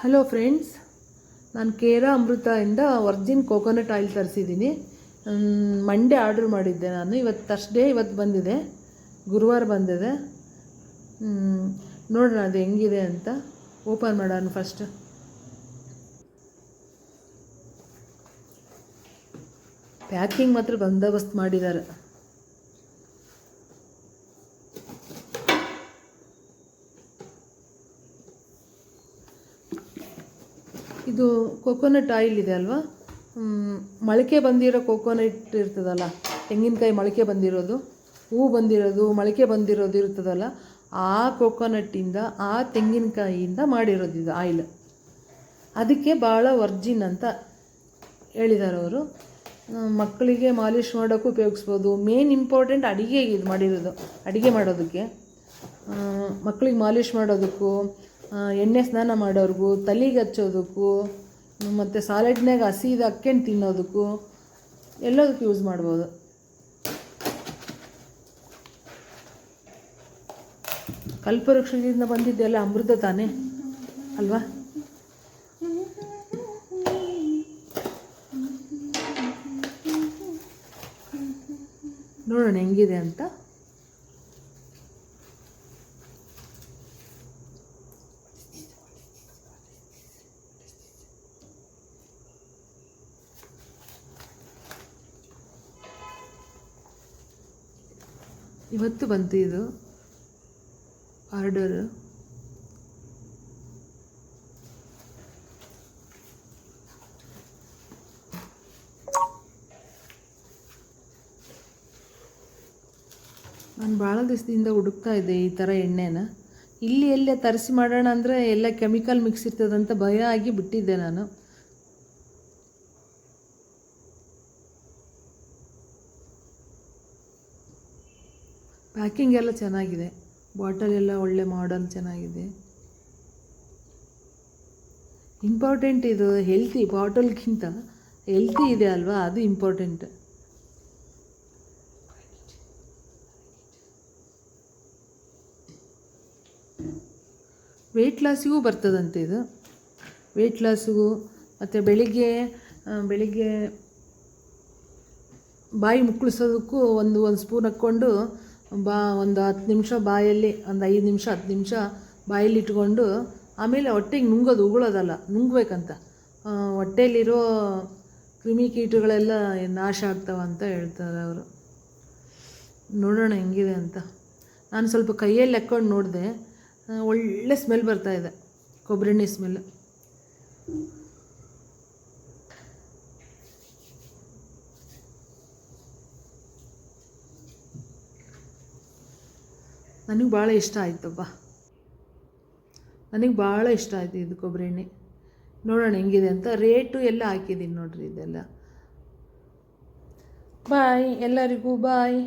Hello friends ನಾನು ಕೇರ ಅಮೃತದಿಂದ virgin coconut oil ತರಿಸಿದ್ದೀನಿ. ಮಂಡೇ ಆರ್ಡ್ರ್ ಮಾಡಿದ್ದೆ ನಾನು. ಇವತ್ತು ತರ್ಸ್ಡೇ ಇವತ್ತು ಬಂದಿದೆ. ಗುರುವಾರ ಬಂದಿದೆ. ನೋಡೋಣ ಅದು ಹೆಂಗಿದೆ ಅಂತ. ಓಪನ್ ಮಾಡೋಣ ಫಸ್ಟ್ ಪ್ಯಾಕಿಂಗ್ ಮಾತ್ರ ಬಂದೋಬಸ್ತ್ ಮಾಡಿದ್ದಾರೆ. ಇದು ಕೋಕೋನಟ್ ಆಯಿಲ್ ಇದೆ ಅಲ್ವಾ? ಮೊಳಕೆ ಬಂದಿರೋ ಕೋಕೋನಟ್ ಇರ್ತದಲ್ಲ, ತೆಂಗಿನಕಾಯಿ ಮೊಳಕೆ ಬಂದಿರೋದು, ಹೂ ಬಂದಿರೋದು, ಮೊಳಕೆ ಬಂದಿರೋದು ಇರ್ತದಲ್ಲ, ಆ ಕೋಕೋನಟ್ಟಿಂದ ಆ ತೆಂಗಿನಕಾಯಿಯಿಂದ ಮಾಡಿರೋದು ಇದು ಆಯಿಲ್ ಅದಕ್ಕೆ ಭಾಳ ವರ್ಜಿನ್ ಅಂತ ಹೇಳಿದ್ದಾರೆ ಅವರು. ಮಕ್ಕಳಿಗೆ ಮಾಲಿಷ್ ಮಾಡೋಕ್ಕೂ ಉಪಯೋಗಿಸ್ಬೋದು. ಮೇನ್ ಇಂಪಾರ್ಟೆಂಟ್ ಅಡುಗೆ ಇದು ಮಾಡಿರೋದು, ಅಡಿಗೆ ಮಾಡೋದಕ್ಕೆ. ಮಕ್ಕಳಿಗೆ ಮಾಲಿಷ್ ಮಾಡೋದಕ್ಕೂ ಎಣ್ಣೆ ಸ್ನಾನ ಮಾಡೋರಿಗೂ ತಲೆಗೆ ಹಚ್ಚೋದಕ್ಕೂ ಮತ್ತು ಸಾಲೆಡ್ನಾಗ ಹಸಿದು ಅಕ್ಕೆಂಡು ತಿನ್ನೋದಕ್ಕೂ ಎಲ್ಲದಕ್ಕೂ ಯೂಸ್ ಮಾಡ್ಬೋದು. ಕಲ್ಪವೃಕ್ಷದಿಂದ ಬಂದಿದ್ದೆಲ್ಲ ಅಮೃತ ತಾನೇ? ಅಲ್ವಾ? ನೋಡೋಣ ಹೆಂಗಿದೆ ಅಂತ. ಇವತ್ತು ಬಂತು ಇದು. ಆರ್ಡರ್ ನಾನು ಭಾಳ ದಿವಸದಿಂದ ಹುಡುಕ್ತಾ ಇದ್ದೆ ಈ ಥರ ಎಣ್ಣೆನ. ಇಲ್ಲಿ ಎಲ್ಲೇ ತರಿಸಿ ಮಾಡೋಣ ಅಂದರೆ ಎಲ್ಲ ಕೆಮಿಕಲ್ ಮಿಕ್ಸ್ ಇರ್ತದಂತ ಭಯ ಆಗಿ ಬಿಟ್ಟಿದ್ದೆ ನಾನು. ಪ್ಯಾಕಿಂಗ್ ಎಲ್ಲ ಚೆನ್ನಾಗಿದೆ. ಬಾಟಲ್ ಎಲ್ಲ ಒಳ್ಳೆ ಮಾಡಲ್ ಚೆನ್ನಾಗಿದೆ. ಇಂಪಾರ್ಟೆಂಟ್ ಇದು ಹೆಲ್ತಿ ಬಾಟಲ್ಗಿಂತ ಹೆಲ್ತಿ ಇದೆ ಅಲ್ವಾ? ಅದು ಇಂಪಾರ್ಟೆಂಟ್ ವೆಯ್ಟ್ ಲಾಸಿಗೂ ಬರ್ತದಂತೆ ಇದು. ವೆಯ್ಟ್ ಲಾಸಿಗೂ ಮತ್ತು ಬೆಳಿಗ್ಗೆ ಬೆಳಿಗ್ಗೆ ಬಾಯಿ ಮುಕ್ಕಳಿಸೋದಕ್ಕೂ ಒಂದು ಒಂದು ಸ್ಪೂನ್ ಹಾಕ್ಕೊಂಡು ಬಾ, ಒಂದು ಹತ್ತು ನಿಮಿಷ ಬಾಯಲ್ಲಿ, ಒಂದು ಐದು ನಿಮಿಷ, ಹತ್ತು ನಿಮಿಷ ಬಾಯಲ್ಲಿ ಇಟ್ಕೊಂಡು, ಆಮೇಲೆ ಹೊಟ್ಟೆಗೆ ನುಂಗೋದು, ಉಗುಳೋದಲ್ಲ, ನುಂಗ್ಬೇಕಂತ. ಹೊಟ್ಟೆಯಲ್ಲಿರೋ ಕ್ರಿಮಿ ಕ್ರಿಮಿಕೀಟಗಳೆಲ್ಲ ನಾಶ ಆಗ್ತಾವ ಅಂತ ಹೇಳ್ತಾರೆ ಅವರು. ನೋಡೋಣ ಹೆಂಗಿದೆ ಅಂತ. ನಾನು ಸ್ವಲ್ಪ ಕೈಯಲ್ಲಿ ಹಾಕ್ಕೊಂಡು ನೋಡಿದೆ. ಒಳ್ಳೆ ಸ್ಮೆಲ್ ಬರ್ತಾ ಇದೆ. ಕೊಬ್ಬರಿ ಎಣ್ಣೆ ಸ್ಮೆಲ್. ನನಗೆ ಭಾಳ ಇಷ್ಟ ಆಯಿತಪ್ಪ. ನನಗೆ ಭಾಳ ಇಷ್ಟ ಆಯಿತು ಇದು ಕೊಬ್ಬರಿ ಎಣ್ಣೆ. ನೋಡೋಣ ಹೆಂಗಿದೆ ಅಂತ. ರೇಟು ಎಲ್ಲ ಹಾಕಿದ್ದೀನಿ ನೋಡ್ರಿ ಇದೆಲ್ಲ. ಬಾಯ್ ಎಲ್ಲರಿಗೂ ಬಾಯ್